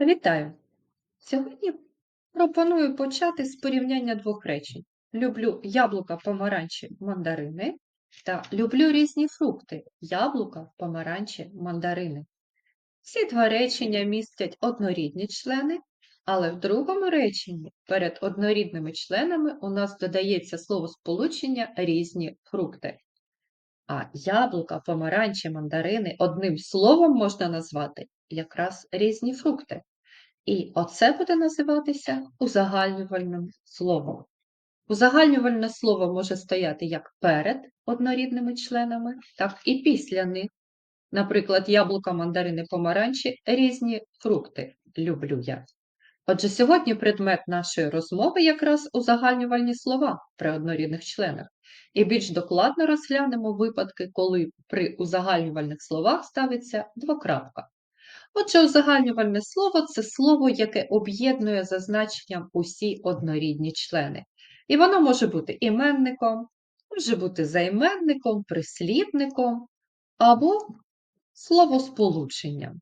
Вітаю! Сьогодні пропоную почати з порівняння двох речень. Люблю яблука, помаранчі, мандарини та люблю різні фрукти яблука, помаранчі, мандарини. Ці два речення містять однорідні члени, але в другому реченні перед однорідними членами у нас додається словосполучення різні фрукти. А яблука, помаранчі, мандарини одним словом можна назвати якраз різні фрукти. І оце буде називатися узагальнювальним словом. Узагальнювальне слово може стояти як перед однорідними членами, так і після них. Наприклад, яблука, мандарини, помаранчі різні фрукти люблю я. Отже, сьогодні предмет нашої розмови якраз узагальнювальні слова при однорідних членах. І більш докладно розглянемо випадки, коли при узагальнювальних словах ставиться двокрапка. Отже, узагальнювальне слово це слово, яке об'єднує за значенням усі однорідні члени. І воно може бути іменником, може бути займенником, прислівником або словосполученням.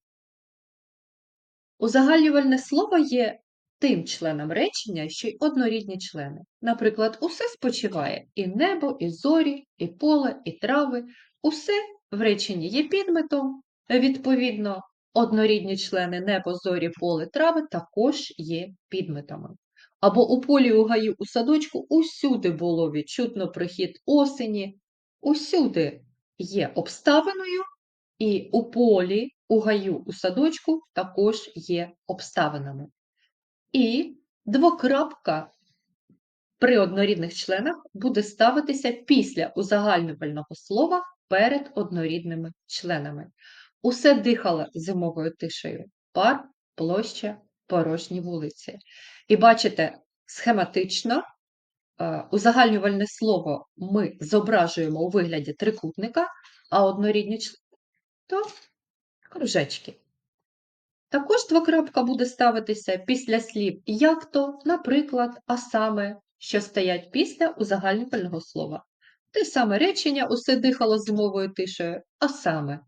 Узагальнювальне слово є тим членом речення, що й однорідні члени. Наприклад, усе спочиває і небо, і зорі, і поле, і трави. Усе в реченні є підметом, відповідно, однорідні члени небо, зорі, поле, трави також є підметами. Або у полі, у гаю, у садочку усюди було відчутно прихід осені, усюди є обставиною, і у полі, у гаю, у садочку також є обставинами. І двокрапка при однорідних членах буде ставитися після узагальнювального слова перед однорідними членами. Усе дихало зимовою тишею, пар, площа, порожні вулиці. І бачите, схематично е, узагальнювальне слово ми зображуємо у вигляді трикутника, а однорідні то кружечки. Також двокрапка буде ставитися після слів як то, наприклад, а саме, що стоять після узагальнювального слова. Те саме речення усе дихало зимовою тишею, а саме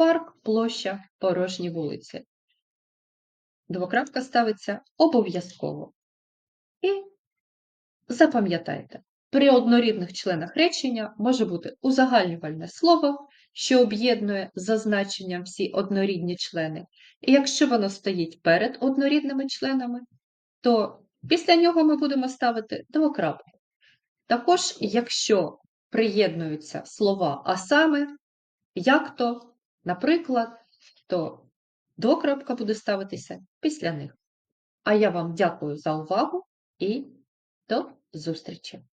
парк, площа, порожні вулиці. Двокрапка ставиться обов'язково. І запам'ятайте, при однорідних членах речення може бути узагальнювальне слово, що об'єднує за значенням всі однорідні члени. І якщо воно стоїть перед однорідними членами, то після нього ми будемо ставити двокрапку. Також, якщо приєднуються слова а саме, як то, наприклад, то докрапка буде ставитися після них. А я вам дякую за увагу і до зустрічі!